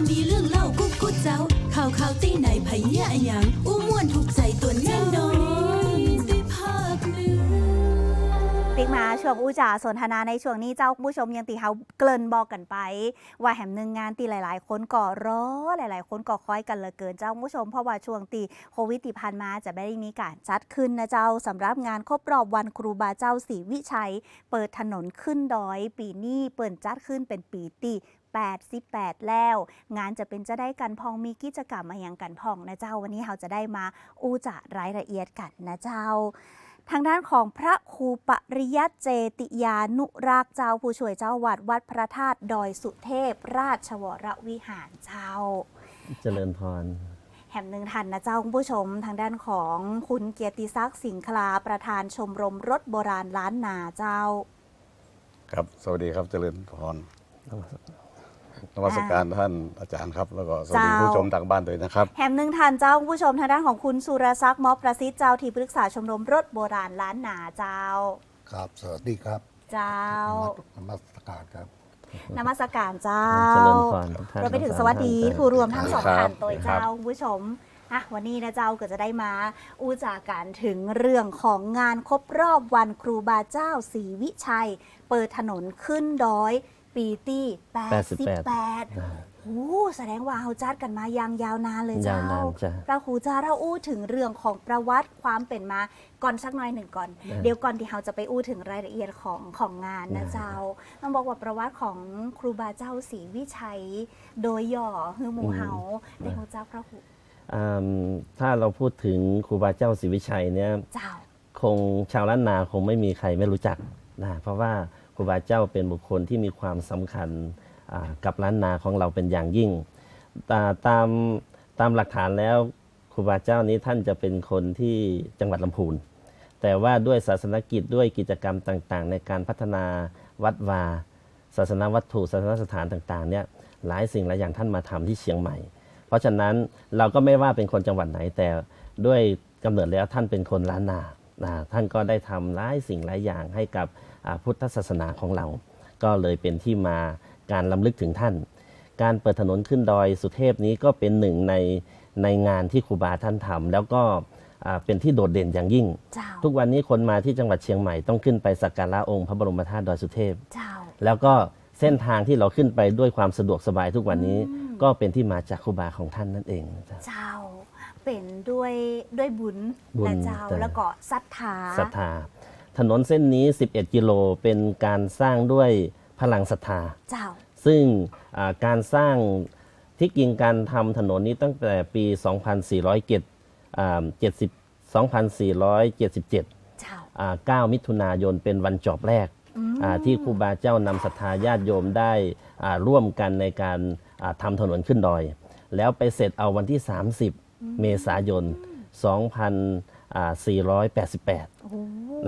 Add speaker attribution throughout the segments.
Speaker 1: ของดีเรื่องเล่ากุ๊กกุ๊กเจ้า ข่าวข่าวตีไหนไผเหี้ยอะหยังอู้ม่วนถูกใจตัวแน่นอนได้ภาคเหนือ
Speaker 2: ติ๊กมาช่วงอู้จ่าสนทนาในช่วงนี้เจ้าผู้ชมยังตีเฮาเกริ่นบอกกันไป ว่าแหมหนึ่งงานตีหลาย ๆ คนก่อรอหลาย ๆ คนก่อคอยกันเหลือเกินเจ้าผู้ชมเพราะว่าช่วงตีโควิดที่ผ่านมาจะไม่ได้มีการจัดขึ้นนะเจ้าสำหรับงานครบรอบวันครูบาเจ้าศรีวิชัย เปิดถนนขึ้นดอย ปีนี้เปิดจัดขึ้นเป็นปีที่ 88 แล้ว งานจะเป็นจะได้กันพองมีกิจกรรมมาอย่างกันพองนะเจ้าวันนี้เราจะได้มาอู้จะรายละเอียดกันนะเจ้าทางด้านของพระครูปริยัติเจติยานุรักษ์เจ้าผู้ช่วยเจ้าวัดวัดพระธาตุดอยสุเทพ ราชวรวิหารเจ้า
Speaker 3: เจริญพร
Speaker 2: แห่มหนึ่งทันนะเจ้าคุณผู้ชมทางด้านของคุณเกียรติศักดิ์สิงคลาประธานชมรมรถโบราณล้านนาเจ้า
Speaker 4: ครับ สวัสดีครับเจริญพร นวัตการท่านอาจารย์ครับ แล้วก็สวัสดี
Speaker 2: เจ้า
Speaker 4: ผู้ชมทางบ้านด้วยนะครับ
Speaker 2: แห่มหนึ่งทันเจ้าคุณผู้ชมทางด้านของคุณสุรศักดิ์มอประสิทธิ์เจ้าที่ปรึกษาชมรมรถโบราณล้านนาเจ้า
Speaker 5: ครับ สวัสดีครับ
Speaker 2: เจ้า
Speaker 5: นมัสการครับ
Speaker 2: นมัสการเจ้า
Speaker 3: เจริญพรทุกท่าน
Speaker 2: เราไปถึง
Speaker 3: ทั้ง
Speaker 2: สวัสดี
Speaker 3: ท่าน
Speaker 2: ผู้รวมทั้งสอง
Speaker 4: ครับ
Speaker 2: ท่านตัวเจ้าคุณผู้ชมอะวันนี้นะเจ้าก็จะได้มาอู้จากันถึงเรื่องของงานครบรอบวันครูบาเจ้าศรีวิชัย เปิดถนนขึ้นดอย ปีที่88โอ้โหแสดงว่าเขาจัดกันมายังยาวนานเลย
Speaker 3: ยา
Speaker 2: เจ้า
Speaker 3: วนานจ้ะ
Speaker 2: พระครูเจ้าเราอู้ถึงเรื่องของประวัติความเป็นมาก่อนสักหน่อยหนึ่งก่อน เดี๋ยวก่อนที่เราจะไปอู้ถึงรายละเอียดของของงานนะเจ้าต้องบอกว่าประวัติของครูบาเจ้าศรีวิชัย โดยย่อฮือหมูเฮาในพระเจ้าพระครู
Speaker 3: อืมถ้าเราพูดถึงครูบาเจ้าศรีวิชัยเนี่ย
Speaker 2: เจ้า
Speaker 3: คงชาวล้านนาคงไม่มีใครไม่รู้จักนะเพราะว่าค รูบาเจ้าเป็นบุคคลที่มีความสำคัญกับล้านนาของเราเป็นอย่างยิ่งตาตามตามหลักฐานแล้วครูบาเจ้านี้ท่านจะเป็นคนที่จังหวัดลำพูน แต่ว่าด้วยศาสนกิจด้วยกิจกรรมต่างๆ ในการพัฒนาวัดวาศาสนาวัตถุศาสนสถานต่างๆเนี่ยหลายสิ่งหลายอย่างท่านมาทำที่เชียงใหม่ เพราะฉะนั้นเราก็ไม่ว่าเป็นคนจังหวัดไหน แต่ด้วยกำเนิดแล้วท่านเป็นคนล้านนา ท่านก็ได้ทำหลายสิ่งหลายอย่างให้กับ พุทธศาสนาของเรา ก็เลยเป็นที่มาการลำลึกถึงท่าน การเปิดถนนขึ้นดอยสุเทพนี้ก็เป็นหนึ่งในในงานที่ครูบาท่านทำแล้วก็อ่าเป็นที่โดดเด่นอย่างยิ่ง
Speaker 2: เจ้า
Speaker 3: ทุกวันนี้คนมาที่จังหวัดเชียงใหม่ต้องขึ้นไปสักการะองค์พระบรมธาตุดอยสุเทพ
Speaker 2: เจ้า
Speaker 3: แล้วก็เส้นทางที่เราขึ้นไปด้วยความสะดวกสบายทุกวันนี้ก็เป็นที่มาจากครูบาของท่านนั่นเองจ้ะ
Speaker 2: เจ้าเป็นด้วยด้วยบุญ
Speaker 3: บุญ
Speaker 2: นะเจ้า
Speaker 3: แต่
Speaker 2: แล้วก็ศรัทธา
Speaker 3: ศรัทธา ถนนเส้นนี้ 11 กิโลเป็นการสร้างด้วยพลังศรัทธา
Speaker 2: เจ้า
Speaker 3: ซึ่งอ่าการสร้างที่จริงการทำถนนนี้ตั้งแต่ปี2477
Speaker 2: เจ้า
Speaker 3: อ่า9มิถุนายนเป็นวันจอบแรกอ่าที่ครูบาเจ้านำศรัทธาญาติโยมได้อ่าร่วมกันในการอ่าทำถนนขึ้นดอย แล้วไปเสร็จเอาวันที่ 30 เมษายน 2488
Speaker 2: โอ้โห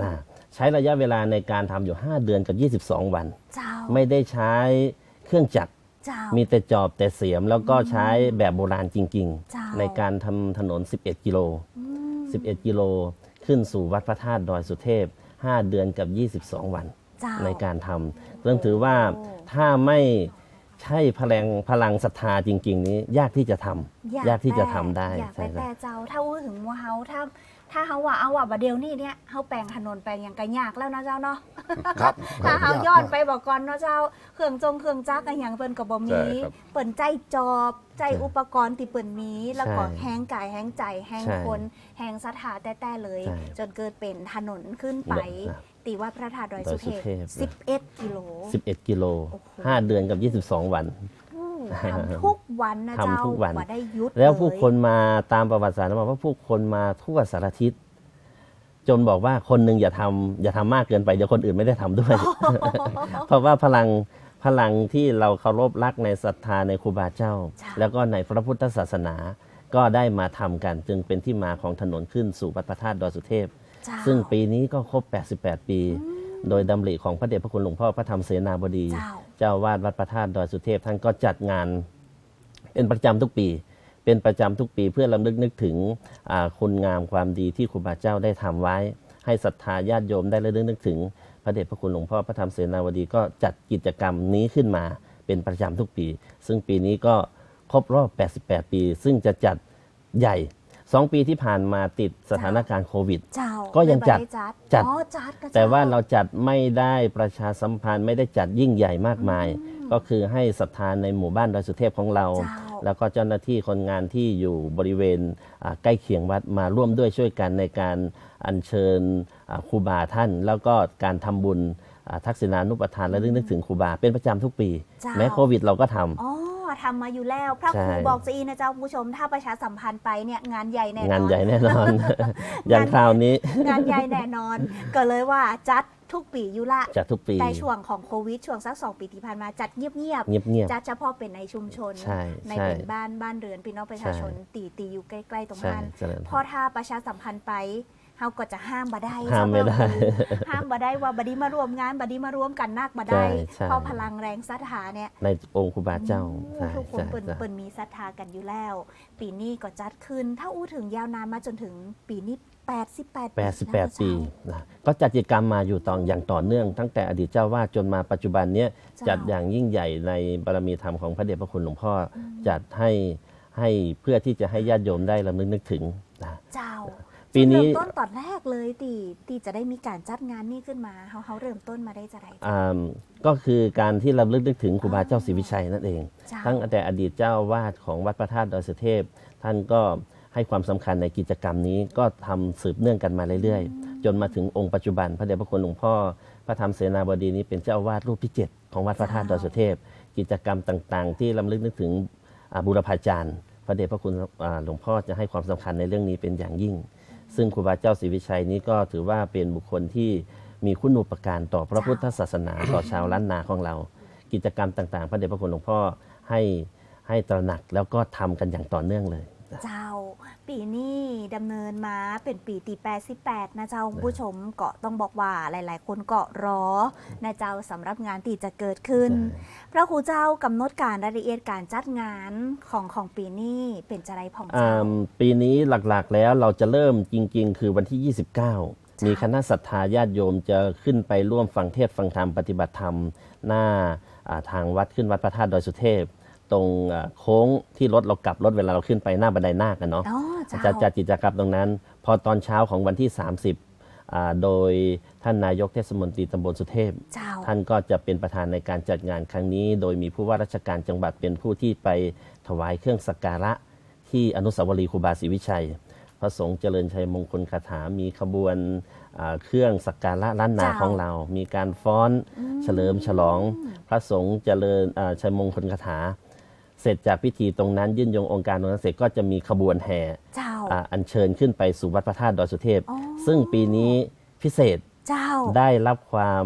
Speaker 3: นะ ใช้ระยะเวลาในการทำอยู่ 5 เดือนกับ 22 วัน
Speaker 2: เจ้า
Speaker 3: ไม่ได้ใช้เครื่องจักร
Speaker 2: เจ้า
Speaker 3: มีแต่จอบแต่เสียมแล้วก็ใช้แบบโบราณจริง
Speaker 2: เจ้า
Speaker 3: ๆ ในการทำถนน 11 กิโล11 กิโล ขึ้นสู่วัดพระธาตุดอยสุเทพ 5 เดือนกับ 22 วัน
Speaker 2: เจ้า
Speaker 3: ในการทำเรื่องถือว่าถ้าไม่ใช่พลังพลังศรัทธาจริง ๆ นี้ยากที่จะทำยากที่จะทำได้
Speaker 2: อยากไป
Speaker 3: ใช่ครั
Speaker 2: แต่
Speaker 3: บ
Speaker 2: เจ้า ถ้าอู้ถึงว่าเฮาถ้า ถ้าเฮาว่าเอาว่าบดเดียวนี่เนี่ยเฮาแปลงถนนแปลงอย่างก็ยากแล้วนะเจ้าเนาะ
Speaker 5: ครับ
Speaker 2: ถ้าเฮา
Speaker 5: ขออนุญาต
Speaker 2: ย้อนไปบอกก่อนเนาะเจ้าเครื่องจงเครื่องจักรอะหยังเปิ้นก็บ่มี
Speaker 4: ใช่ครับ
Speaker 2: เปิ้นใจจอบใจอุปกรณ์ที่เปิ้นมีแล้วก็
Speaker 3: ใช่
Speaker 2: แห้งกายแห้งใจแห้ง
Speaker 3: ใช่
Speaker 2: คนแห้งสถาแต่แต่เลย
Speaker 3: ใช่
Speaker 2: จนเกิดเป็นถนนขึ้นไป
Speaker 3: ครับ
Speaker 2: ตีว่าพระธาตุดอยสุเท
Speaker 3: ดอยสุเทพ
Speaker 2: พ11 กิโล
Speaker 3: 11 กิโล
Speaker 2: โอ้โห
Speaker 3: 5เดือนกับ 22 วัน
Speaker 2: อู้ ทำทุกวันนะเจ้า
Speaker 3: ทำทุกวัน
Speaker 2: บ่ได้หยุด
Speaker 3: แล้วผู้
Speaker 2: เย
Speaker 3: คนมาตามประวัติศาสตร์มาว่าผู้คนมาทั่วสารทิศจนบอกว่าคนหนึ่งอย่าทำอย่าทำมากเกินไปเดี๋ยวคนอื่นไม่ได้ทำด้วย เพราะว่าพลังพลังที่เราเคารพรักในศรัทธาในครูบาเจ้า
Speaker 2: ใช่
Speaker 3: แล้วก็ในพระพุทธศาสนา ก็ได้มาทำกัน จึงเป็นที่มาของถนนขึ้นสู่วัดพระธาตุดอยสุเทพ
Speaker 2: เจ้า
Speaker 3: ซึ่งปีนี้ก็ครบ 88 ปี โดยดำริของพระเดชพระคุณหลวงพ่อพระธรรมเสนาบดี
Speaker 2: เจ้า
Speaker 3: เจ้าวาดวัดพระธาตุดอยสุเทพท่านก็จัดงานเป็นประจำทุกปี เป็นประจำทุกปีเพื่อลำลึกนึกถึงคุณงามความดีที่ครูบาเจ้าได้ทำไว้ ให้ศรัทธาญาติโยมได้ระลึกนึกถึง พระเดชพระคุณหลวงพ่อพระธรรมเสนาวดีก็จัดกิจกรรมนี้ขึ้นมาเป็นประจำทุกปี ซึ่งปีนี้ก็ครบรอบ 88 ปี ซึ่งจะจัดใหญ่ 2ปีที่ผ่านมาติดสถานการณ์โควิด
Speaker 2: เจ้า
Speaker 3: ก็ยังจัด
Speaker 2: ไม่ไจัด
Speaker 3: จัด
Speaker 2: อ๋อจัดก็
Speaker 3: แต่ว่า
Speaker 2: จ้
Speaker 3: เราจัดไม่ได้ประชาสัมพันธ์ไม่ได้จัดยิ่งใหญ่มากมาย ก็คือให้ศรัทธาในหมู่บ้านดอยสุเทพของเรา
Speaker 2: เจ้า
Speaker 3: แล้วก็เจ้าหน้าที่คนงานที่อยู่บริเวณอ่าใกล้เคียงวัดมาร่วมด้วยช่วยกันในการอัญเชิญอ่าครูบาท่าน แล้วก็การทำบุญอ่าทักษิณานุปทานและลึกนึกถึงครูบาเป็นประจำทุกปี
Speaker 2: เจ้า
Speaker 3: แม้โควิดเราก็ทำ
Speaker 2: อ๋อ ทำมาอยู่แล้ว พระค
Speaker 3: ใช่
Speaker 2: รูบอกจะอีนะเจ้าผู้ชม ถ้าประชาสัมพันธ์ไปเนี่ยงานใหญ่แน่นอน
Speaker 3: งานใหญ่แน่นอน อย่างคราวนี้
Speaker 2: งานใหญ่แน่นอน ก็เลยว่าจัดทุกปีอยู่ละ
Speaker 3: จัดทุกปี
Speaker 2: แต่ช่วงของโควิด ช่วงสักสองปีที่ผ่านมาจัดเงียบ
Speaker 3: เงียบ
Speaker 2: ๆจัดเฉพาะเป็นในชุมชน
Speaker 3: ใช่
Speaker 2: ใน
Speaker 3: ใช่
Speaker 2: เป็นบ้านบ้านเรือนพี่น้องประชาชน
Speaker 3: ใช่
Speaker 2: ตีตีอยู่ใกล้ ๆ ตรง
Speaker 3: ใช่
Speaker 2: นั้น
Speaker 3: เจริญ
Speaker 2: เพราะถ้าประชาสัมพันธ์ไป เฮาก็จะห้ามบ่ได้
Speaker 3: ห้ามไม่ได้
Speaker 2: เจ้าพระครูห้ามบ่ได้ว่าบดีมารวมงานบดีมารวมกันนักบ่ได้
Speaker 3: ใช่ใช่
Speaker 2: เพราะพลังแรงศรัทธาเนี่ย
Speaker 3: ในองค์ครูบาเจ้าใช่
Speaker 2: ทุกคน
Speaker 3: ใช่
Speaker 2: เปิ่น
Speaker 3: ใช่
Speaker 2: เปิ่นมีศรัทธากันอยู่แล้ว ปีนี้ก็จัดขึ้น ถ้าอู้ถึงยาวนานมาจนถึงปีนี้ 88
Speaker 3: 88 ปีนะก็จัดกิจกรรมมาอยู่ตอนอย่างต่อเนื่อง ตั้งแต่อดีตเจ้าวาดจนมาปัจจุบันเนี้ยจัดอย่างยิ่งใหญ่ในบารมีธรรมของพระเดชพระคุณหลวงพ่ออจัดให้ให้เพื่อที่จะให้ญาติโยมได้ลำลึกนึกถึงนะ
Speaker 2: เจ้า
Speaker 3: ปีนี้
Speaker 2: จุดเริ่มต้นตอนแรกเลยตีตีจะได้มีการจัดงานนี้ขึ้นมาเขาเขาเริ่มต้นมาได้จะไร
Speaker 3: อ่าก็คือการที่ลำลึกนึกถึงครูบาเจ้าศรีวิชัยนั่นเอง
Speaker 2: เจ้า
Speaker 3: ตั้งแต่อดีตเจ้าวาดของวัดพระธาตุดอยสุเทพ ท่านก็ให้ความสำคัญในกิจกรรมนี้ก็ทำสืบเนื่องกันมาเรื่อยๆ จนมาถึงองค์ปัจจุบันพระเดชพระคุณหลวงพ่อ พระธรรมเสนาบดีนี้เป็นเจ้าวาดรูปที่เจ็ดของวัดพระธาตุดอยสุเทพ กิจกรรมต่างๆ ที่ลำลึกนึกถึงอ่าบูรพาจารย์ พระเดชพระคุณอ่าหลวงพ่อจะให้ความสำคัญในเรื่องนี้เป็นอย่างยิ่ง ซึ่งครูบาเจ้าศรีวิชัยนี้ก็ถือว่าเป็นบุคคลที่มีคุณูปการต่อพระพุทธศาสนาต่อชาวล้านนาของเรา กิจกรรมต่าง ๆ พระเดชพระคุณหลวงพ่อให้ให้ตระหนักแล้วก็ทำกันอย่างต่อเนื่องเลย
Speaker 2: เจ้าปีนี้ดำเนินมาเป็นปีที่88นะเจ้าผู้ชมก็ต้องบอกว่าหลาย ๆ คนก็รอนะเจ้าสำหรับงานที่จะเกิดขึ้น พระครูเจ้ากำหนดการรายละเอียดการจัดงานของของปีนี้เป็นจะไรผ่อง
Speaker 3: อ่
Speaker 2: เจ้าา
Speaker 3: ปีนี้หลักๆแล้วเราจะเริ่มจริง ๆ คือวันที่ 29 มีคณะศรัทธาญาติโยมจะขึ้นไปร่วมฟังเทศน์ฟังธรรมปฏิบัติธรรมหน้าอ่าทางวัดขึ้นวัดพระธาตุดอยสุเทพ ตรงอ่าโค้งที่รถเรากลับรถเวลาเราขึ้นไปหน้าบันไดนาคกันเนาะ
Speaker 2: อ๋อเจ้า
Speaker 3: จะจัดกิจกรรมตรงนั้น พอตอนเช้าของวันที่ 30อ่าโดยท่านนายกเทศมนตรีตำบลสุเทพ
Speaker 2: เจ้า
Speaker 3: ท่านก็จะเป็นประธานในการจัดงานครั้งนี้ โดยมีผู้ว่าราชการจังหวัดเป็นผู้ที่ไปถวายเครื่องสักการะ ที่อนุสาวรีย์ครูบาศรีวิชัย พระสงฆ์เจริญชัยมงคลคาถา มีขบวนอ่าเครื่องสักการะล้านนา
Speaker 2: เจ้า
Speaker 3: ของเรา มีการฟ้อนเฉลิมฉลอง พระสงฆ์เจริญอ่าชัยมงคลคาถา เสร็จจากพิธีตรงนั้นยื่นยงองค์การตรงนั้นเสร็จก็จะมีขบวนแห่
Speaker 2: เจ้า
Speaker 3: อ่าอัญเชิญขึ้นไปสู่วัดพระธาตุดอยสุเทพ
Speaker 2: อ๋อ
Speaker 3: ซึ่งปีนี้พิเศษ
Speaker 2: เจ้า
Speaker 3: ได้รับความ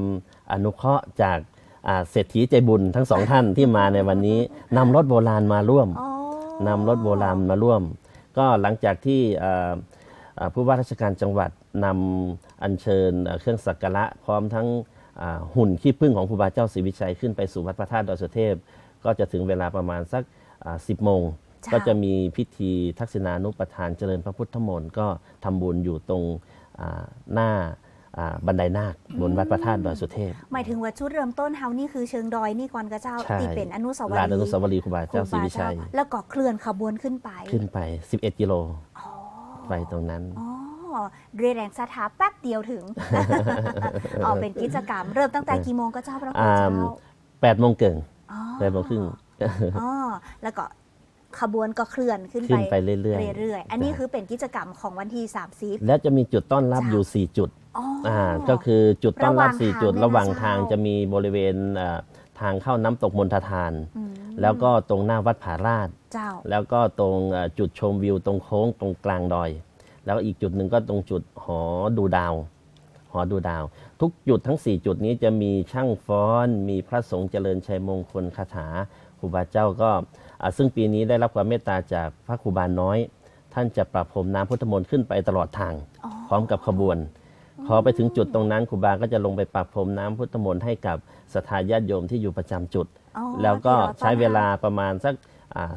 Speaker 3: อนุเคราะห์จากอ่าเศรษฐีใจบุญทั้งสองท่านที่มาในวันนี้นำรถโบราณมาร่วม
Speaker 2: อ๋อนำ
Speaker 3: รถโบราณมาร่วม ก็หลังจากที่อ่าอ่าผู้ว่าราชการจังหวัดนำอัญเชิญอ่าเครื่องสักการะพร้อมทั้งอ่าหุ่นขี้ผึ้งของครูบาเจ้าศรีวิชัยขึ้นไปสู่วัดพระธาตุดอยสุเทพ ก็จะถึงเวลาประมาณสักสิบโมงก็จะมีพิธีทักษิณานุปทานเจริญพระพุทธมนต์ก็ทำบุญอยู่ตรงอ่าหน้าอ่าบันไดนาคบนวัดพระธาตุดอยสุเทพ
Speaker 2: หมายถึงว่าชุดเริ่มต้นเฮานี่คือเชิงดอยนี่ก่อนกระเจ้า
Speaker 3: ใช่
Speaker 2: ที่เป็นอนุสาวรี
Speaker 3: ลาน
Speaker 2: ย์
Speaker 3: อนุสาวรีย์ครูบาเจ้าศรีวิชัย
Speaker 2: ครูบาเจ้าแล้วก็เคลื่อนขบวนขึ้นไป
Speaker 3: ขึ้นไป 11 กิโล
Speaker 2: อ๋อ
Speaker 3: ไปตรงนั้น
Speaker 2: อ๋อเรียนแรงสถาแป๊บเดียวถึงอ๋อเป็นกิจกรรม เริ่มตั้งแต่กี่โมงก็เจ้าพระคุณ
Speaker 3: อ่า
Speaker 2: เจ้า
Speaker 3: 8โมงเกิง
Speaker 2: อ๋อ
Speaker 3: 8โมงครึ่ง
Speaker 2: อ๋อแล้วก็ขบวนก็เคลื่อนขึ้น
Speaker 3: ขึ้นไปเรื่อย
Speaker 2: เรื่อยๆ อันนี้คือเป็นกิจกรรมของวันที่ 30
Speaker 3: และจะมีจุดต้อนรับอยู่ 4 จุด
Speaker 2: อ๋ออ
Speaker 3: อ่าก็คือจุดต้อนรับ
Speaker 2: ระหว่าง
Speaker 3: 4จุด
Speaker 2: ทาง
Speaker 3: ระหว่าง
Speaker 2: เนี่ยนะ
Speaker 3: ทาง
Speaker 2: เจ้า
Speaker 3: จะมีบริเวณอ่าทางเข้าน้ำตกมณฑทาน
Speaker 2: ม
Speaker 3: แล้วก็ตรงหน้าวัดผาราช
Speaker 2: เจ้า
Speaker 3: แล้วก็ตรงอ่าจุดชมวิวตรงโค้งตรงกลางดอย แล้วอีกจุดหนึ่งก็ตรงจุดหอดูดาว หอดูดาว ทุกจุดทั้ง 4 จุดนี้จะมีช่างฟ้อน มีพระสงฆ์เจริญชัยมงคลคาถาครูบาเจ้าก็อ่าซึ่งปีนี้ได้รับความเมตตาจากพระครูบาน้อย ท่านจะประพรมน้ำพุทธมนต์ขึ้นไปตลอดทาง
Speaker 2: อ๋อ
Speaker 3: พร้อมกับขบวน พอไปถึงจุดตรงนั้นครูบาก็จะลงไปประพรมน้ำพุทธมนต์ให้กับศรัทธาญาติโยมที่อยู่ประจำจุด
Speaker 2: อ๋อ
Speaker 3: แล้วก็
Speaker 2: ที่รต้อน
Speaker 3: ใช้เวลา
Speaker 2: รับ
Speaker 3: ประมาณสัก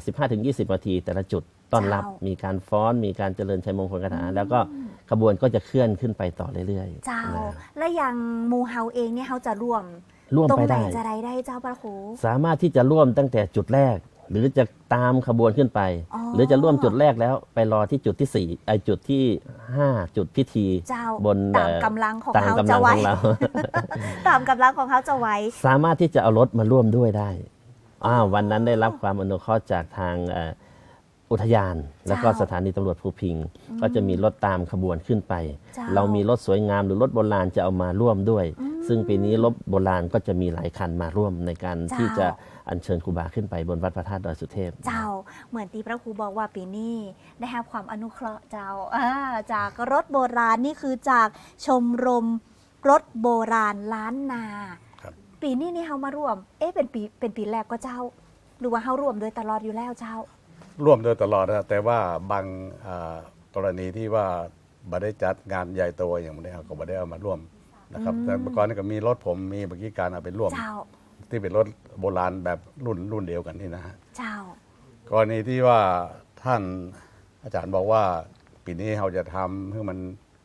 Speaker 3: สิบห้าถึงยีนาทีแต่ละจุด ต้อนรับ
Speaker 2: เจ้ามี
Speaker 3: มีการฟ้อนมีการเจริญชัยมงคลคาถาแล้วก็ขบวนก็จะเคลื่อนขึ้นไปต่อเรื่อยๆ
Speaker 2: เจ้า
Speaker 3: นะ
Speaker 2: และอย่างหมูเฮาเองเนี่ยเฮาจะร่วม
Speaker 3: ร่วม
Speaker 2: ตรง
Speaker 3: ไป
Speaker 2: ไหน
Speaker 3: ได้
Speaker 2: จะได้ได้เจ้าพระครู
Speaker 3: สามารถที่จะร่วมตั้งแต่จุดแรก หรือจะตามขบวนขึ้นไป
Speaker 2: อ๋อ
Speaker 3: หรือจะร่วมจุดแรกแล้วไปรอที่จุดที่สี่ไอจุดที่ห้าจุดพิธี
Speaker 2: เจ้า
Speaker 3: บน
Speaker 2: ตาม
Speaker 3: เอ่อกำ
Speaker 2: ลังของ
Speaker 3: ตาม
Speaker 2: เขา
Speaker 3: กำ
Speaker 2: จะ
Speaker 3: ลัง
Speaker 2: ไหว
Speaker 3: ของเรา
Speaker 2: ตามกำลังของเขาจะไหว
Speaker 3: สามารถที่จะเอารถมาร่วมด้วยได้อ้าววันนั้นได้รับความอนุเคราะห์จากทางเอ่ออุทยาน แล้วก็
Speaker 2: เจ้า
Speaker 3: สถานีตำรวจภูพิง ก็จะมีรถตามขบวนขึ้นไป
Speaker 2: เจ้า
Speaker 3: เรามีรถสวยงามหรือรถโบราณจะเอามาร่วมด้วย ซึ่งปีนี้รถโบราณก็จะมีหลายคันมาร่วมในการ
Speaker 2: เจ้า
Speaker 3: ที่จะอัญเชิญครูบาขึ้นไปบนวัดพระธาตุดอยสุเทพ
Speaker 2: เจ้า เหมือนที่พระครูบอกว่าปีนี้ได้รับความอนุเคราะห์เจ้าอ่าจากรถโบราณนี่คือจากชมรมรถโบราณล้านนา
Speaker 4: ครับ
Speaker 2: ปีนี้นี่เฮามาร่วม เอ๊ะเป็นปีเป็นปีแรกก็เจ้า หรือว่าเฮาร่วมโดยตลอดอยู่แล้วเจ้า
Speaker 4: ร่วมโดยตลอดนะแต่ว่าบางอ่ากรณีที่ว่าบ่ได้จัดงานใหญ่โตอย่างนี้ครับก็บ่ได้เอามาร่วมนะครับ แต่เมื่อก่อนนี่ก็มีรถผมมีเมื่อกี้การเอาไปร่วม
Speaker 2: เจ้า
Speaker 4: ที่เป็นรถโบราณแบบรุ่นรุ่นเดียวกันนี่นะฮะ
Speaker 2: เจ้า
Speaker 4: กรณีที่ว่าท่านอาจารย์บอกว่าปีนี้เราจะทำให้มัน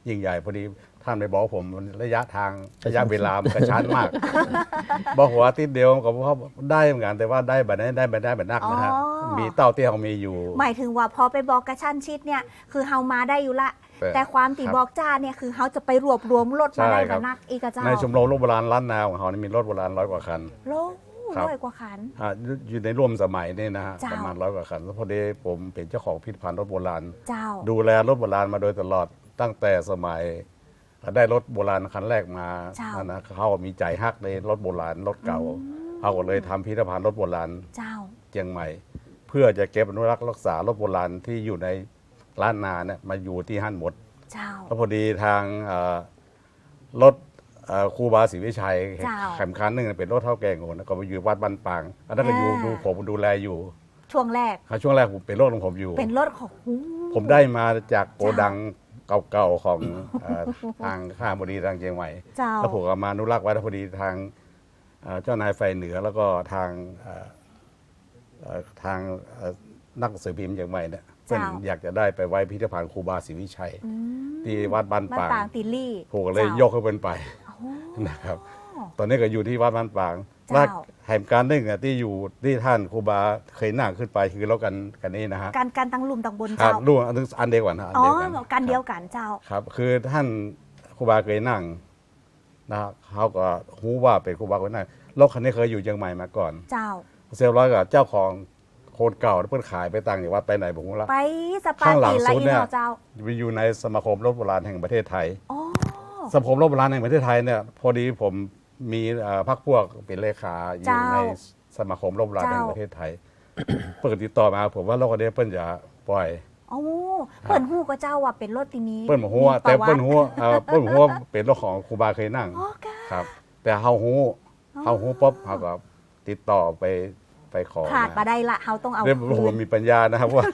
Speaker 4: ยิ่งใหญ่พอดี ท่านไปบอกผมมันระยะทางระยะเวลามันกระชั้นมาก บอกว่าอาทิศเดียวก็เพราะได้เหมือนกันแต่ว่าได้แบบนี้ได้แบบได้แบบนักนะฮะ
Speaker 2: อ๋อ
Speaker 4: มีเต้าเตี้ยเขามีอยู่
Speaker 2: หมายถึงว่าพอไปบอกกระชั้นชิดเนี่ย คือเฮามาได้อยู่ละ
Speaker 4: แต่
Speaker 2: แต่ความตี
Speaker 4: ครับ
Speaker 2: บอกจ้าเนี่ยคือเฮาจะไปรวบรวมรถ
Speaker 4: ใช่
Speaker 2: มาได้
Speaker 4: ครั
Speaker 2: กับ บนักอีกอะเจ้า
Speaker 4: ในชมรมรถโบราณล้านนาของเขานี่มีรถโบราณร้อยกว่าคัน
Speaker 2: โล
Speaker 4: ครับ
Speaker 2: ร้อยกว่าขัน
Speaker 4: อ่าอยู่ในร่วมสมัยนี่นะฮะ
Speaker 2: เจ้า
Speaker 4: ประมาณร้อยกว่าคันแล้วพอดีผมเป็นเจ้าของพิพิธภัณฑ์รถโบราณ
Speaker 2: เจ้า
Speaker 4: ดูแลรถโบราณมาโดยตลอดตั้งแต่สมัย ได้รถโบราณคันแรกมา
Speaker 2: เจ้า
Speaker 4: นั่นนะเขามีใจฮักในรถโบราณรถเก่าเขาก็เลยทำพิพิธภัณฑ์รถโบราณ
Speaker 2: เจ้า
Speaker 4: เชียงใหม่ เพื่อจะเก็บอนุรักษ์รักษารถโบราณที่อยู่ในล้านนาเนี่ยมาอยู่ที่ฮั่นหมด
Speaker 2: เจ้า
Speaker 4: แล้วพอดีทางเอ่อรถเอ่อครูบาศรีวิชัย
Speaker 2: เจ้า
Speaker 4: แข่มคันหนึ่งเป็นรถเท่าแก่งโอนก็ไปอยู่วัดบ้านปางอันนั้นก็อยู่
Speaker 2: อ่า
Speaker 4: ดูผมดูแลอยู่
Speaker 2: ช่วงแรก
Speaker 4: ครับช่วงแรกผมเป็นรถของผมอยู่
Speaker 2: เป็นรถของอู้
Speaker 4: ผมได้มาจากโกดัง เก่าๆของเอ่อทางข้าบดีทางเชียงใหม่
Speaker 2: เจ้า
Speaker 4: แล้วผมก็มาอนุรักษ์ไว้แล้วพอดีทางเอ่อเจ้านายไฟเหนือแล้วก็ทางเอ่อเอ่อทางเอ่อนักหนังสือพิมพ์เชียงใหม่เนี่ยเพื่อนอยากจะได้ไปไว้พิพิธภัณฑ์ครูบาศรีวิชัย
Speaker 2: อืม
Speaker 4: ที่วัดบ้าน
Speaker 2: บ้าน
Speaker 4: ปาง
Speaker 2: ปางติลลี่
Speaker 4: ผมก็เลย
Speaker 2: จ้าย
Speaker 4: กให้เป็นไป
Speaker 2: โอ้
Speaker 4: นะครับ ตอนนี้ก็อยู่ที่วัดบ้านปาง
Speaker 2: เจ้า
Speaker 4: และแห่งการหนึ่งอะที่อยู่ที่ท่านครูบาเคยนั่งขึ้นไปคือแล้วกันกันนี้นะฮะ
Speaker 2: การการตั้งหลุมตั้งบน
Speaker 4: ครับ
Speaker 2: เจ้า
Speaker 4: ร่วมอันนึงอันเดียวกันนะอัน
Speaker 2: อ๋อ
Speaker 4: เดียวกัน
Speaker 2: กันเดียว
Speaker 4: ครับ
Speaker 2: กันเจ้า
Speaker 4: ครับ คือท่านครูบาเคยนั่งนะฮะเขาก็รู้ว่าเป็นครูบาเคยนั่งรถคันนี้เคยอยู่เชียงใหม่มาก่อน
Speaker 2: เจ้า
Speaker 4: เซลล์ร้อยกับเจ้าของโคนเก่าเพิ่นขายไปต่างจังหวัดไปไหนผมก็ละ
Speaker 2: ไปสปา
Speaker 4: ข้างหลัง
Speaker 2: ติละ
Speaker 4: สุด
Speaker 2: อี
Speaker 4: เนี่ย
Speaker 2: เนาะเจ้า
Speaker 4: ไปอยู่ในสมาคมรถโบราณแห่งประเทศไทย
Speaker 2: อ๋อ
Speaker 4: สมาคมรถโบราณแห่งประเทศไทยเนี่ยพอดีผม มีเอ่อพักพวกเป็นเลขาอยู่
Speaker 2: เจ้า
Speaker 4: ในสมาคมรถโบราณแห่ง
Speaker 2: เจ้า
Speaker 4: ประเทศไทย เปิดติดต่อมาผมว่ารถคันนี้เปิ้นจะปล่อย
Speaker 2: โอ้เปิ้นฮู้ก็เจ้าว่าเป็นรถที่มี
Speaker 4: เปิ้นบอกว่า
Speaker 2: มี
Speaker 4: แต่
Speaker 2: ประวั
Speaker 4: เปิ้นหัวเอ่อเปิ้นหัวาเป็นรถของครูบาเคยนั่ง
Speaker 2: อ๋อค่ะ
Speaker 4: ครับ แต่เฮาฮู้เฮาฮู้ปุ๊บเฮาก็ติดต่อไปไปขอ
Speaker 2: ขาด
Speaker 4: มา
Speaker 2: มาได้ละเฮาต้องเอา
Speaker 4: เรียบ
Speaker 2: คื
Speaker 4: ผม
Speaker 2: น
Speaker 4: มีปัญญานะครับว่า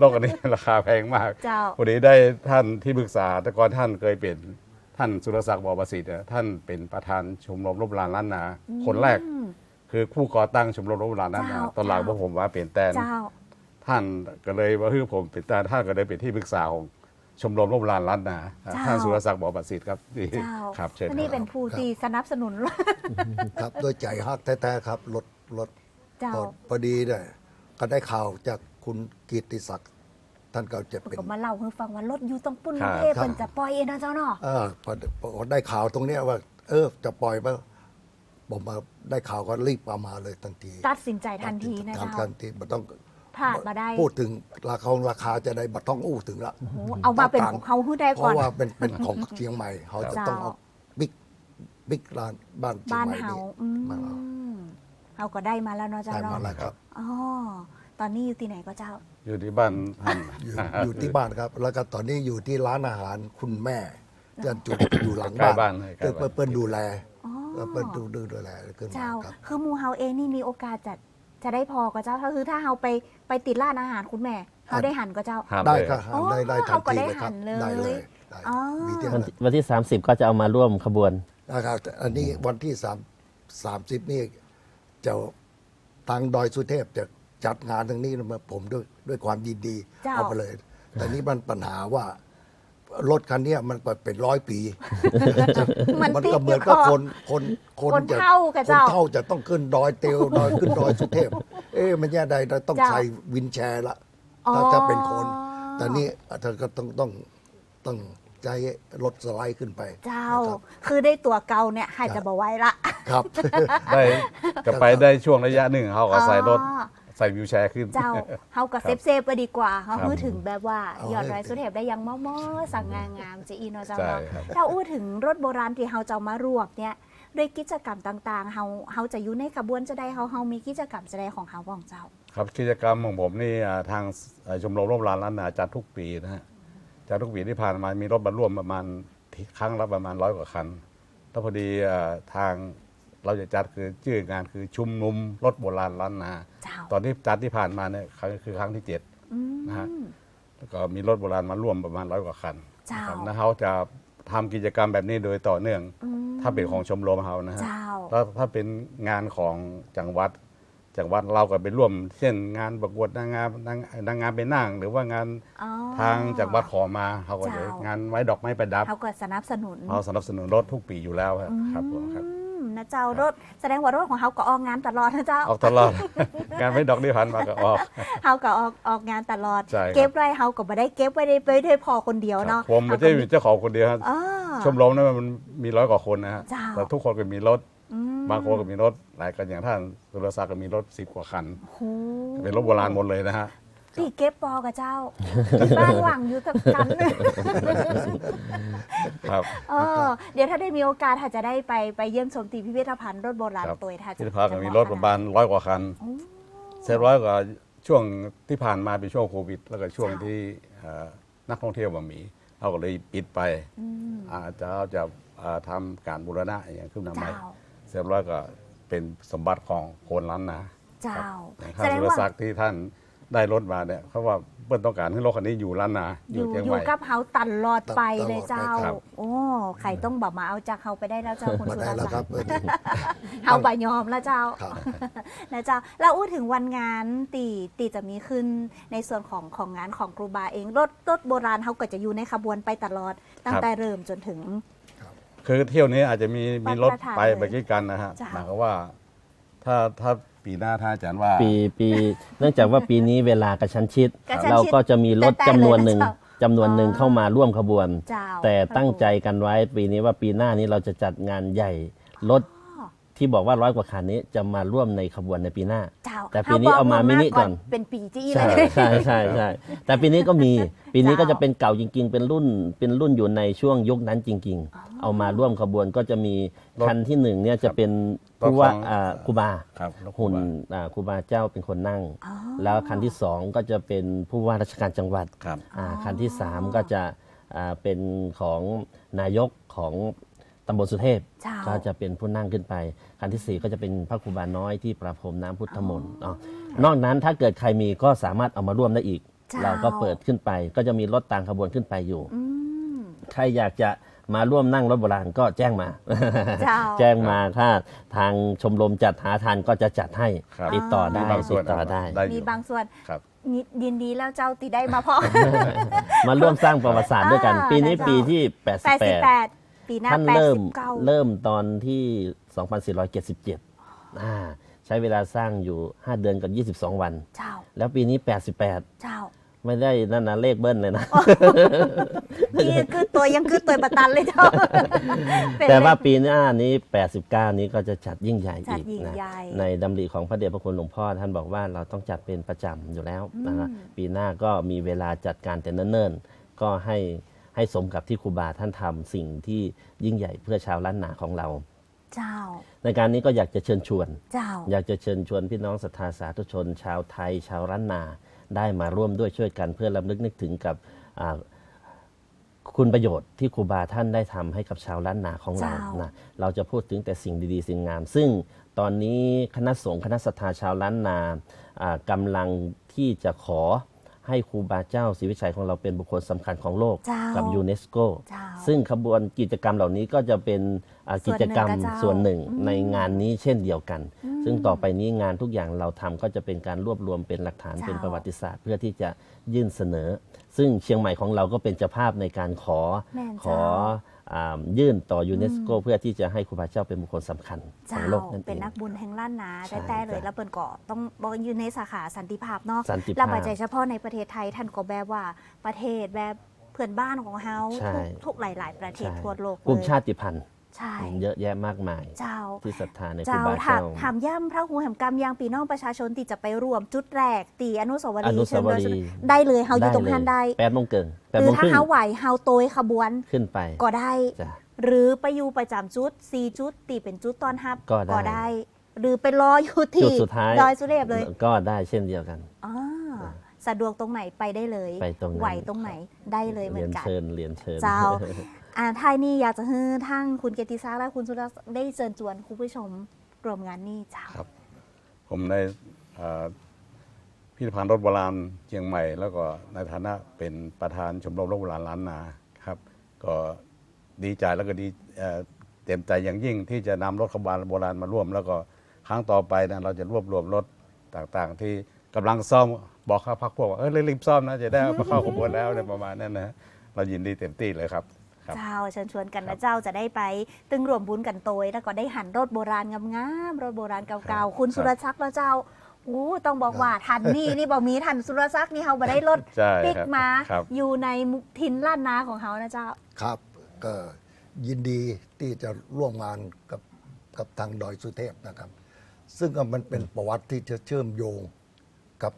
Speaker 4: รถคันนี้ราคาแพงมาก
Speaker 2: เจ้า
Speaker 4: วันนี้ได้ท่านที่ปรึกษาแต่ก่อนท่านเคยเป็น ท่านสุรศักดิ์บอประสิทธิ์เนี่ยท่านเป็นประธานชมรมรบลานล้านนา คนแรก
Speaker 2: อืม
Speaker 4: คือผู้ก่อตั้งชมรมรบลานล้านนา
Speaker 2: เจ้า
Speaker 4: ตอนหลัง
Speaker 2: เจ้า
Speaker 4: พวกผมว่าเปลี่ยนแตน
Speaker 2: เจ้า
Speaker 4: ท่านก็เลยว่าคือผมเป็นแตนท่านก็เลยเป็นที่ปรึกษาของชมรมรบลานล้านนา
Speaker 2: เจ้า
Speaker 4: ท่านสุรศักดิ์บอประสิทธิ์ครับที่
Speaker 2: เจ้า
Speaker 4: ครับเชิญ
Speaker 2: นี่
Speaker 4: ค
Speaker 2: เป็
Speaker 4: รั
Speaker 2: น
Speaker 4: บ
Speaker 2: ผู้ที่สนับสนุน
Speaker 5: ครับด้วยใจฮักแท้ๆครับรถรถ
Speaker 2: เจ้า
Speaker 5: พอพอดีเนี่ยก็ได้ข่าวจากคุณกิตติศักดิ์ ท่านก็จะเป็น
Speaker 2: ก็มาเล่าให้ฟังว่ารถอยู่ตรงปุ้น
Speaker 4: ครับ
Speaker 2: เทพเพิ่นจะปล่อยเองนะเจ้าเนาะ
Speaker 5: เออพอพอได้ข่าวตรงเนี้ยว่า เออ จะปล่อยมาผมมาได้ข่าวก็รีบเอามาเลยทันที
Speaker 2: ตัดสินใจทันทีนะ
Speaker 5: ทั
Speaker 2: เจ้า
Speaker 5: ทันทีมันต้อง
Speaker 2: พลาดมาได้
Speaker 5: พูดถึงราคาราคาจะได้บัตรต้องอู้ถึงละ
Speaker 2: โอ้โหเอามาเป็นของเขาให้ได้
Speaker 5: เพ
Speaker 2: ก่อน
Speaker 5: ราะว่าเป็นเป็นของเชียงใหม่เขาจะต้องเอาบิ๊กบิ๊กร้านบ้านเชีย
Speaker 2: บ้างน
Speaker 5: ใหม่
Speaker 2: เฮา
Speaker 5: นี่
Speaker 2: อืม
Speaker 5: มาเอา
Speaker 2: เอาก็ได้มาแล้วเนาะเจ้า
Speaker 5: ได้
Speaker 2: เนาะ
Speaker 5: มาแล้วครับ
Speaker 2: อ๋อ ตอนนี้อยู่ที่ไหนก็เจ้า
Speaker 4: อยู่ที่บ้านท่าน
Speaker 5: อยู่อยู่ที่บ้านครับ แล้วก็ตอนนี้อยู่ที่ร้านอาหารคุณแม่จะจุดอยู่หลัง
Speaker 4: ใกล้
Speaker 5: บ้าน
Speaker 4: บ้านใกล้
Speaker 5: เปิ้ล
Speaker 4: บ้าน
Speaker 5: เปิ้ลดูแล
Speaker 2: อ๋อ
Speaker 5: เออเปิ้ลดูดูดูแลขึ้นมา
Speaker 2: เจ้า
Speaker 5: ครับ
Speaker 2: คือหมูเฮาเองนี่มีโอกาสจะจะได้พอก็เจ้าถ้าคือถ้าเฮาไปไปติดร้านอาหารคุณแม่เฮาได้หันก็เจ้า
Speaker 4: ห้าม
Speaker 5: ได้
Speaker 4: เลย
Speaker 5: ครับ
Speaker 2: อ๋อ
Speaker 5: ได้ได้ทัน
Speaker 2: เขาก็
Speaker 5: ที
Speaker 2: ได้
Speaker 5: เลยครับ
Speaker 2: หันเลย
Speaker 5: ได้เลยได้
Speaker 2: อ๋อ
Speaker 5: มีที่
Speaker 3: วันที่วันที่ 30 ก็จะเอามาร่วมขบวน
Speaker 5: นะครับอันนี้วันที่สามสามสิบนี่จะทางดอยสุเทพจะ จัดงานทางนี้มาผมด้วยด้วยความยินดี
Speaker 2: เจ้า
Speaker 5: เอาไปเลย แต่นี่มันปัญหาว่า รถคันเนี้ยมันเป็นร้อยปี
Speaker 2: มัน
Speaker 5: มัน
Speaker 2: ติด
Speaker 5: ก็เหมือน
Speaker 2: อยู่
Speaker 5: กับ
Speaker 2: คอ
Speaker 5: คนคนคน
Speaker 2: คน
Speaker 5: จะ
Speaker 2: เฒ่ากับ
Speaker 5: คน
Speaker 2: เจ้า
Speaker 5: เท่าจะต้องขึ้นดอยเตียวดอยขึ้นดอยสุเทพ เอ๊ะมันแย่ใดเราต้อง
Speaker 2: เจ้า
Speaker 5: ใช้วินแชร์ละ
Speaker 2: อ๋อ
Speaker 5: ถ้าถ้าเป็นคน แต่นี่เธอก็ต้องต้องต้องใช้รถสไลด์ขึ้นไป
Speaker 2: เจ้า
Speaker 5: นะครับ
Speaker 2: คือได้ตัวเก่าเนี่ยหายจะบอกไว้ละ
Speaker 5: ครับ
Speaker 4: ได้จะไปได้ช่วงระยะหนึ่งเขาก็ใส่รถ
Speaker 2: อ๋อ
Speaker 4: ใส่วิวแชร์ขึ้น
Speaker 2: เจ้าเฮากับ
Speaker 4: ค
Speaker 2: เซ
Speaker 4: รับ
Speaker 2: ฟเซฟๆไปดีกว่าเฮา
Speaker 4: ครับ
Speaker 2: พูดถึงแบบว่า
Speaker 5: เอา
Speaker 2: ยอด
Speaker 5: ให้
Speaker 2: ไรสุเทพได้ยังมอมอสั่งงานงามจะอีเนาะเจ้า
Speaker 4: ใช่
Speaker 2: เนาะ
Speaker 4: ครับ
Speaker 2: เจ้าอู้ถึงรถโบราณที่เฮาจะเอามารวบเนี่ยด้วยกิจกรรมต่างๆ เฮา เฮาจะอยู่ในขบวนจะได้ เฮา เฮามีกิจกรรมจะได้ของเฮาบ้องเจ้า
Speaker 4: ครับ กิจกรรมของผมนี่อ่าทางเอ่อชมรมร่วมร้านล้านนาจัดทุกปีนะฮะ จัดทุกปีที่ผ่านมา มีรถมาร่วมประมาณที่ครั้งละประมาณร้อยกว่าคัน แล้วพอดีอ่าทาง เราจะจัดคือชื่องานคือชุมนุมรถโบราณล้านนา
Speaker 2: เจ้า
Speaker 4: ตอนที่จัดที่ผ่านมาเนี่ยครั้งคือครั้งที่เจ็ด
Speaker 2: อืม
Speaker 4: นะฮะ แล้วก็มีรถโบราณมาร่วมประมาณร้อยกว่าคัน
Speaker 2: เจ้า
Speaker 4: นะครับแล้วเขาจะทำกิจกรรมแบบนี้โดยต่อเนื่อง
Speaker 2: อืม
Speaker 4: ถ้าเป็นของชมรมเขานะฮะ
Speaker 2: เจ้า
Speaker 4: แล้วถ้าเป็นงานของจังหวัด จังหวัดเราก็ไปร่วม เช่นงานประกวดนางงามนางนางงามไปนั่ง หรือว่างาน
Speaker 2: อ๋อ
Speaker 4: ทางจังหวัดขอมาเขาก็จะ
Speaker 2: เจ้างา
Speaker 4: นไว้ดอกไม้ประดับ
Speaker 2: เฮาก็สนับสนุน
Speaker 4: เขาสนับสนุนรถทุกปีอยู่แล้วครับครับผมครับ
Speaker 2: อืม นะเจ้ารถแสดงว่ารถของเฮาก็ออกงานตลอดนะเจ้า
Speaker 4: ออกตลอด งานไว้ดอกที่ผ่านมาก็ออก
Speaker 2: เฮาก็ออกออกงานตลอด
Speaker 4: ใช่ครับ
Speaker 2: เก็บไรเฮาก็บ่ได้เก็บไว้ได้ไปได้พอคนเดียวเนาะ
Speaker 4: ผมไม่ใช่เจ้าของคนเดียวครับ
Speaker 2: อ่า
Speaker 4: ชมรมนั้นมันมีร้อยกว่าคนนะฮะ
Speaker 2: เจ้า
Speaker 4: แต่ทุกคนก็มีรถ
Speaker 2: อืม
Speaker 4: บางคนก็มีรถหลายกันอย่างท่านสุรศักดิ์ก็มีรถสิบกว่าคัน
Speaker 2: โห
Speaker 4: เป็นรถโบราณหมดเลยนะฮะ
Speaker 2: ตีเก็บปอกับเจ้าที่บ้านหวังอยู่กับกัน
Speaker 4: ครับ
Speaker 2: เออ เดี๋ยวถ้าได้มีโอกาสถ้าจะได้ไปไปเยี่ยมชมตีพิพิธภัณฑ์รถโบราณ
Speaker 4: ครับ
Speaker 2: ตัวถ้าจะ
Speaker 4: ที่พัก
Speaker 2: จะ
Speaker 4: มีรถประมาณร้อยกว่าคัน
Speaker 2: โอ้
Speaker 4: เสร็จร้อยกว่าช่วงที่ผ่านมาเป็นช่วงโควิด แล้วก็ช่วง
Speaker 2: เจ้า
Speaker 4: ที่เอ่อนักท่องเที่ยวมามีเขาก็เลยปิดไป
Speaker 2: อืม
Speaker 4: อาจจะจะเอ่อทำการบูรณะอย่างขึ้นมาใหม่
Speaker 2: เจ้า
Speaker 4: เสร็จร้อยก็เป็นสมบัติของคนล้านนา
Speaker 2: เจ้า
Speaker 4: อย่าง
Speaker 2: แส
Speaker 4: ท่าน
Speaker 2: ดง
Speaker 4: สุร
Speaker 2: ว่า
Speaker 4: ศักดิ์ที่ท่าน ได้รถมาเนี่ยเขาว่าเพื่อนต้องการให้รถคันนี้อยู่ล้านนา
Speaker 2: อ
Speaker 4: อยู่
Speaker 2: ยู่
Speaker 4: เชียง
Speaker 2: อ
Speaker 4: ให
Speaker 2: ยู่
Speaker 4: ม่
Speaker 2: กับเฮาตลอดไป
Speaker 5: ตลอด
Speaker 2: เลยเจ้า
Speaker 5: ไปครับ
Speaker 2: โอ้ไข่ต้องแบบมาเอาจากเฮาไปได้แล้วเจ้าคุณ
Speaker 5: มา
Speaker 2: สุ
Speaker 5: ได้
Speaker 2: ร
Speaker 5: แล้ว
Speaker 2: ศั
Speaker 5: ครั
Speaker 2: ก
Speaker 5: บ
Speaker 2: ดิ์
Speaker 5: เออ
Speaker 2: เฮาบะยอมแล้วเจ้า
Speaker 5: ครับ
Speaker 2: นะเจ้าแล้วอู้ถึงวันงานตีตีจะมีขึ้นในส่วนของของงานของครูบาเองรถรถโบราณเขาก็จะอยู่ในขบวนไปตลอด ตั้งแต่เริ่มจนถึง
Speaker 4: คือเที่ยวนี้อาจจะมีมีรถ
Speaker 2: ประธาน
Speaker 4: ไป
Speaker 2: เลย
Speaker 4: ไปด้วยกันนะฮะ
Speaker 2: จ้ะ
Speaker 4: หมายความว่า ถ้าถ้า ปีหน้าท่านอาจารย์ว่า
Speaker 3: ปีปีเนื่องจากว่าปีนี้เวลากระชั้นชิด
Speaker 2: กระชั้นชิด
Speaker 3: เราก็จะมีรถ
Speaker 2: แต่
Speaker 3: จำนวนหนึ่ง
Speaker 2: เลยนะเจ้า
Speaker 3: จำนวนหนึ่ง
Speaker 2: อ๋อ
Speaker 3: เข้ามาร่วมขบวน
Speaker 2: เจ้า
Speaker 3: แต่ตั้งใจกันไว้ปีนี้ว่าปีหน้านี้เราจะจัดงานใหญ่รถ
Speaker 2: อ๋อ
Speaker 3: ที่บอกว่าร้อยกว่าคันนี้จะมาร่วมในขบวนในปีหน้า
Speaker 2: เจ้า
Speaker 3: แต่ปีนี้เอามามินิก่อน
Speaker 2: เป็นปีจี้เล
Speaker 3: ใช่
Speaker 2: ย
Speaker 3: ใช่ใช่ใช่แต่ปีนี้ก็มี ปีนี้ก็
Speaker 2: เจ้า
Speaker 3: จะเป็นเก่าจริง ๆ เป็นรุ่น เป็นรุ่นอยู่ในช่วงยุคนั้นจริง ๆ เอามาร่วมขบวนก็จะมี
Speaker 4: รถ
Speaker 3: คันที่หนึ่งเนี่ยจะเป็น
Speaker 4: รถ
Speaker 3: ผู้ว่า
Speaker 4: ของ
Speaker 3: อ่าครูบา
Speaker 4: ครับรถ
Speaker 3: หุ่น
Speaker 4: ครูบา
Speaker 3: อ่าครูบาเจ้าเป็นคนนั่ง
Speaker 2: อ๋อ
Speaker 3: แล้วคันที่สองก็จะเป็นผู้ว่าราชการจังหวัด
Speaker 4: ครับ
Speaker 3: อ่า
Speaker 2: อ๋อ
Speaker 3: คันที่สามก็จะอ่าเป็นของนายกของ ตำบลสุเทพ
Speaker 2: เจ้า
Speaker 3: ก็จะเป็นผู้นั่งขึ้นไปคันที่สี่ก็จะเป็นพระครูบาน้อยที่ประพรมน้ำพุทธมนต์เนาะนอกนั้นถ้าเกิดใครมีก็สามารถเอามาร่วมได้อีก
Speaker 2: เจ้า
Speaker 3: เราก็เปิดขึ้นไป ก็จะมีรถต่างขบวนขึ้นไปอยู่
Speaker 2: อืม
Speaker 3: ใครอยากจะมาร่วมนั่งรถโบราณก็แจ้งมา
Speaker 2: เจ้า
Speaker 3: แจ้งมาถ้าทางชมรมจัดหาทานก็จะจัดให้
Speaker 4: ครับ
Speaker 3: ติดต่อได้
Speaker 4: มีบางส่
Speaker 3: ติ
Speaker 4: วน
Speaker 3: ดต่อได้
Speaker 4: ได้อ
Speaker 2: มี
Speaker 4: ยู่
Speaker 2: บางส่วน
Speaker 4: ครับ
Speaker 2: นิดยินดีแล้วเจ้าตีได้มาพอ
Speaker 3: มาร่วมสร้างประวัติศาสตร์ด้วยกัน
Speaker 2: อ่า
Speaker 3: ปีนี้
Speaker 2: นะเจ้า
Speaker 3: ปีที่ 88
Speaker 2: 88 ปีหน้า
Speaker 3: ท่านเริ่ม
Speaker 2: 89
Speaker 3: เริ่มตอนที่ 2477อ่าใช้เวลาสร้างอยู่ 5 เดือนกับ 22 วัน
Speaker 2: เจ้า
Speaker 3: แล้วปีนี้ 88
Speaker 2: เจ้า
Speaker 3: ไม่ได้นั่นนะเลขเบิ้ลเลยนะ
Speaker 2: นี่คือตัวยังคือตัวประตันเลยเจ้าเป็น
Speaker 3: แต่ว่า
Speaker 2: เลข
Speaker 3: ปีหน้านี้ 89 นี้ก็จะจัดยิ่งใหญ่
Speaker 2: จัด
Speaker 3: อีก
Speaker 2: ยิ่ง
Speaker 3: นะ
Speaker 2: ใหญ่
Speaker 3: ในดำริของพระเดชพระคุณหลวงพ่อท่านบอกว่าเราต้องจัดเป็นประจำอยู่แล้วนะฮะ
Speaker 2: อืม
Speaker 3: ปีหน้าก็มีเวลาจัดการแต่เนิ่นๆ ก็ให้ ให้สมกับที่ครูบาท่านทำสิ่งที่ยิ่งใหญ่เพื่อชาวล้านนาของเรา
Speaker 2: เจ้า
Speaker 3: ในการนี้ก็อยากจะเชิญชวน
Speaker 2: เจ้า
Speaker 3: อยากจะเชิญชวนพี่น้องศรัทธาสาธุชน ชาวไทย ชาวล้านนา ได้มาร่วมด้วยช่วยกันเพื่อรำลึกนึกถึงกับอ่าคุณประโยชน์ที่ครูบาท่านได้ทำให้กับชาวล้านนาของเรา
Speaker 2: เจ้าน
Speaker 3: นะเราจะพูดถึงแต่สิ่งดีๆ สิ่งงาม ซึ่งตอนนี้คณะสงฆ์คณะศรัทธาชาวล้านนาอ่ากำลังที่จะขอ ให้ครูบาเจ้าศรีวิชัยของเราเป็นบุคคลสำคัญของโลก
Speaker 2: เจ้ากั
Speaker 3: กับยูเนสโก
Speaker 2: เจ้า
Speaker 3: ซึ่งขบวนกิจกรรมเหล่านี้ก็จะเป็นอ่า
Speaker 2: ส่
Speaker 3: กิ
Speaker 2: วนหนึ่ง
Speaker 3: จกรรม
Speaker 2: กับเจ้า
Speaker 3: ส่วนหนึ่ง
Speaker 2: อืม
Speaker 3: ในงานนี้เช่นเดียวกัน ซึ่งซึ่งต่อไปนี้งานทุกอย่างเราทำก็จะเป็นการรวบรวมเป็นหลักฐาน
Speaker 2: เจ้า
Speaker 3: เป็นประวัติศาสตร์ เพื่อที่จะยื่นเสนอ ซึ่งเชียงใหม่ของเราก็เป็นเจ้าภาพในการขอ
Speaker 2: แม่น
Speaker 3: ข
Speaker 2: เจ้า
Speaker 3: ออ่ายื่นต่อยูเนสโกเพื่อที่จะให้ครูบาเจ้าเป็นบุคคลสำคัญขอ
Speaker 2: เจ้าง
Speaker 3: โลกนั่นเอ
Speaker 2: เป็น
Speaker 3: ง
Speaker 2: นักบุญแห่งล้านนา
Speaker 3: ใช่
Speaker 2: แต่แต่เลย
Speaker 3: จ้ะ
Speaker 2: แล้วเปิ่นก็ต้องบอกอยู่ในสาขาสันติภาพเนาะ
Speaker 3: สันติภาพ
Speaker 2: เราปัจจัยเฉพาะในประเทศไทยท่านก็แบบว่าประเทศแบบเพื่อนบ้านของเฮา
Speaker 3: ใช่
Speaker 2: ทุกทุกหลาย ๆ ประเทศ
Speaker 3: ใช่
Speaker 2: ทั่วโลก
Speaker 3: กลุ่ม
Speaker 2: เลย
Speaker 3: ชาติพันธุ์
Speaker 2: ใช่
Speaker 3: เยอะแยะมากมาย
Speaker 2: เจ้า
Speaker 3: ที่ศรัทธาในครู
Speaker 2: เจ้า
Speaker 3: บา
Speaker 2: ถาม
Speaker 3: เจ้า
Speaker 2: ถามย่ำพระหูแห่งกรรมยังปีน้องประชาชนที่จะไปร่วมจุดแรก ตีอนุสาว
Speaker 3: อ
Speaker 2: รี
Speaker 3: นุ
Speaker 2: ย์เชิ
Speaker 3: สางว
Speaker 2: ดอยสุ
Speaker 3: รี
Speaker 2: เทพ
Speaker 3: ย์
Speaker 2: ได้เลยเฮาอยู่ตรง
Speaker 3: เลย
Speaker 2: หันได้
Speaker 3: แปดโมงเกินแปด
Speaker 2: ห
Speaker 3: โม
Speaker 2: รื
Speaker 3: ง
Speaker 2: อ
Speaker 3: ค
Speaker 2: ถ้า
Speaker 3: รึ่ง
Speaker 2: เฮาไหวเฮาโตยขบวน
Speaker 3: ขึ้นไป
Speaker 2: ก็ได้
Speaker 3: จ้ะ
Speaker 2: หรือไปอยู่ประจำจุด4จุดตีเป็นจุดตอนฮับ
Speaker 3: ก็ได้
Speaker 2: หรือไปรออยู่
Speaker 3: จุ
Speaker 2: ที่
Speaker 3: ดสุดท้าย
Speaker 2: ดอยสุเทพเลย
Speaker 3: ก็ได้เช่นเดียวกัน
Speaker 2: อ่าสะดวกตรงไหนไปได้เลย
Speaker 3: ไปตรงนั้น
Speaker 2: ไหวตรงไหนได้เลยเหมื
Speaker 3: เรี
Speaker 2: อยน
Speaker 3: น
Speaker 2: กัน
Speaker 3: เชิญเรียนเชิญ
Speaker 2: เจ้า อ่าท้ายนี้อยากจะให้ทั้งคุณเกติศักดิ์และคุณสุรศักดิ์ได้เชิญชวนคุณผู้ชมรวมงานนี้เจ้า
Speaker 4: ครับ ผมในพิพิธภัณฑ์รถโบราณเชียงใหม่ แล้วก็ในฐานะเป็นประธานชมรมรถโบราณล้านนาครับ ก็ดีใจแล้วก็ดีเต็มใจอย่างยิ่งที่จะนำรถขบวนโบราณมาร่วม แล้วก็ครั้งต่อไปนะเราจะรวบรวมรถต่างๆ ที่กำลังซ่อมบอกข้าพักพวกว่าเออรีบซ่อมนะจะได้มาเข้าขบวนแล้วอะไรประมาณนั้นนะเรายินดีเต็มที่เลยครับ
Speaker 2: เจ้าเชิญชวนกัน
Speaker 4: ครั
Speaker 2: นะ
Speaker 4: บ
Speaker 2: เจ้าจะได้ไป ตึงรวมบุญกันโตยแล้วก็ได้หันรถโบราณงามๆรถโบราณ
Speaker 4: ครั
Speaker 2: เก่า
Speaker 4: บ
Speaker 2: ๆคุณ
Speaker 4: ครับ
Speaker 2: สุรศักดิ์แล้วเจ้าอู้ต้องบอกว่าทันนี่นี่บอกมีทันสุรศักดิ์นี่เฮาบ่ได้รถ
Speaker 4: ใช่
Speaker 2: ปิก
Speaker 4: ครับ
Speaker 2: มา
Speaker 4: ครับ
Speaker 2: อยู่ในมุทินล้านนาของเฮานะเจ้า
Speaker 5: ครับก็ยินดีที่จะร่วมงานกับกับทางดอยสุเทพนะครับ ซึ่งก็มันเป็นประวัติที่จะเชื่อมโยงกับ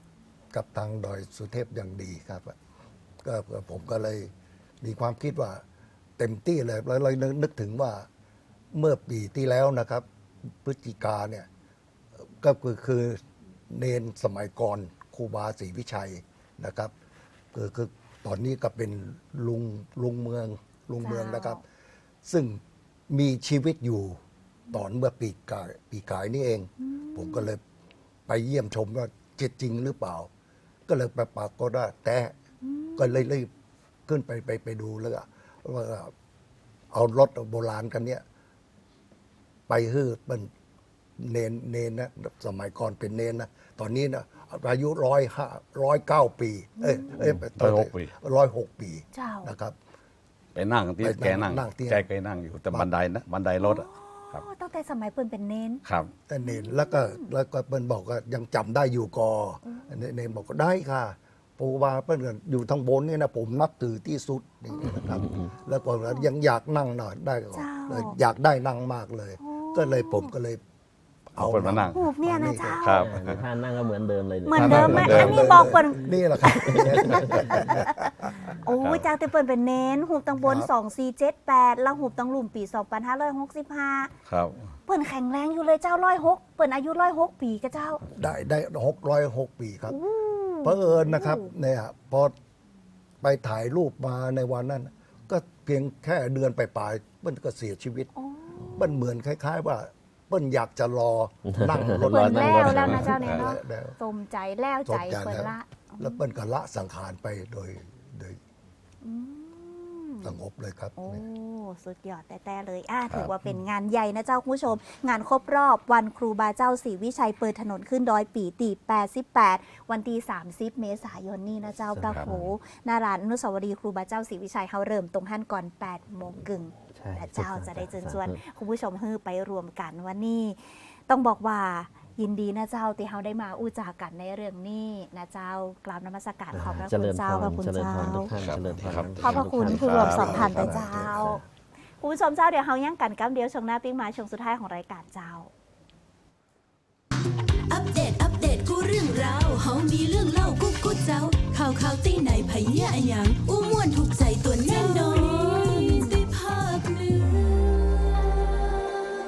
Speaker 5: กับทางดอยสุเทพอย่างดีครับก็ผมก็เลยมีความคิดว่า เต็มที่เลยแล้วเลยนึกถึงว่าเมื่อปีที่แล้วนะครับ พฤศจิกาเนี่ยก็คือคือเนนสมัยก่อนครูบาศรีวิชัยนะครับคือคือตอนนี้ก็เป็นลุงลุงเมืองลุงเมืองนะครับ ซึ่งมีชีวิตอยู่ตอนเมื่อปีกายปีกายนี่เอง ผมก็เลยไปเยี่ยมชมว่าจะจริงหรือเปล่า ก็เลยไปปรากฏว่าแต่ก็เลยรีบขึ้นไปไปไปดูแล้วก็ ว่าเอารถโบราณกันเนี้ยไปฮื้อเป็นเนนเนนนะสมัยก่อนเป็นเนนนะตอนนี้นะอายุร้อยห้าร้อยเก้าปี เอ้ยเอ้ย
Speaker 4: ร้อยหกปี
Speaker 5: ร้อยหกปี
Speaker 2: เจ้า
Speaker 5: นะครับ
Speaker 4: ไปนั่งที่
Speaker 5: ไปนั่ง
Speaker 4: แกนั่ง
Speaker 5: นั่งที่
Speaker 4: แกเคยนั่งอยู่แต่บันไดนะบันไดรถอะครับ
Speaker 2: อ๋อตั้งแต่สมัยเปิ้นเป็นเน้น
Speaker 4: ครับ
Speaker 5: แต่เนนแล้วก็แล้วก็เปิ้นบอกว่ายังจำได้อยู่กออเนเนนบอกว่าได้ค่ะ ปูบาเปิ้นก็อยู่ทางบนนี่นะผมนับถือที่สุดนี่นะครับ แล้วก็ยังอยากนั่งหน่อยได้ก็
Speaker 2: เจ้า
Speaker 5: เลยอยากได้นั่งมากเลย ก็เลยผมก็เลยเอา
Speaker 4: เอาเปิ้นมานั่ง
Speaker 2: หูบเนี่ยนะเจ้า
Speaker 4: ครับ
Speaker 3: ในท่านั่งก็เหมือนเดิมเลยย
Speaker 2: เหมือนเดิมไหม
Speaker 4: เหมือนเดิม
Speaker 2: อันนี้บอกเปิ้น
Speaker 5: นี่แหละครับ
Speaker 2: โอ้ยจากแต่เปิ้นเป็นเน้นหูบตังบน
Speaker 5: ครับ
Speaker 2: 2478 แล้วหูบตังหลุมปี 2565
Speaker 4: ครับ
Speaker 2: เปิ้นแข็งแรงอยู่เลยเจ้าร้อยหกเปิ้นอายุร้อยหกปีกับเจ้า
Speaker 5: ได้ได้หกร้อยหกปีครับ เพอเอิญนะครับเนี่ยพอไปถ่ายรูปมาในวันนั้น ก็เพียงแค่เดือนไปปลายๆเปิ้ลก็เสียชีวิตเปิ้ลเหมือนคล้าย ๆ ว่า เปิ้ลอยากจะรอนั่งรถ
Speaker 2: เปิ้น
Speaker 3: นั่
Speaker 2: แล้
Speaker 3: งรถ
Speaker 2: วแล้วนะเจ้าเนี่ยเนาะ
Speaker 5: แล้ว
Speaker 2: สมใจแล้วใจ
Speaker 5: สมใจ
Speaker 2: เปิ้น
Speaker 5: แล้ว
Speaker 2: ละ
Speaker 5: แล้วเปิ้ลก็ละสังขารไปโดยโดย สงบเลยครับ
Speaker 2: โอ้สุดยอดแต่แต่เลยอ่าถือว่าเป็นงานใหญ่นะเจ้าคุณผู้ชม งานครบรอบวันครูบาเจ้าศรีวิชัยเปิดถนนขึ้นดอยปีตี88 วันที่30 เมษายนนี้นะเจ้า
Speaker 3: ใช่
Speaker 2: พระ
Speaker 3: ครับ
Speaker 2: โขหน้าร้านอนุสาวรีย์ครูบาเจ้าศรีวิชัยเขาเริ่มตรงหันก่อน8โมงกึ่ง
Speaker 3: ใช่
Speaker 2: และเจ้าจะได้เชิญชวน
Speaker 3: สาธุ
Speaker 2: คุณผู้ชมฮือไปรวมกันวันนี้ ต้องบอกว่า ยินดีนะเจ้าที่เขาได้มาอู้จากันในเรื่องนี้นะเจ้ากราบนมัสการขอบพระ
Speaker 3: เจ
Speaker 2: คุณ
Speaker 3: ริญพ
Speaker 2: เจ้ารพระคุณ
Speaker 3: เจริญ
Speaker 2: เจ้า
Speaker 3: พรทุกท่านเจริญพร
Speaker 4: ครับ
Speaker 2: ขอบพระคุณ
Speaker 3: ทุก
Speaker 2: ผู้
Speaker 3: ท่าน
Speaker 2: รวมสองท่านแต่เจ้า
Speaker 5: ครับ
Speaker 2: คุณผู้ชมเจ้าเดี๋ยวเขายังกันกัมเดียวชงหน้าปิ้งมาชงสุดท้ายของรายการเจ้า
Speaker 1: อัปเดตอัปเดตกูเรื่องราวเฮามีเรื่องเล่ากูกูเจ้าข่าวข่าวตีไหนไผ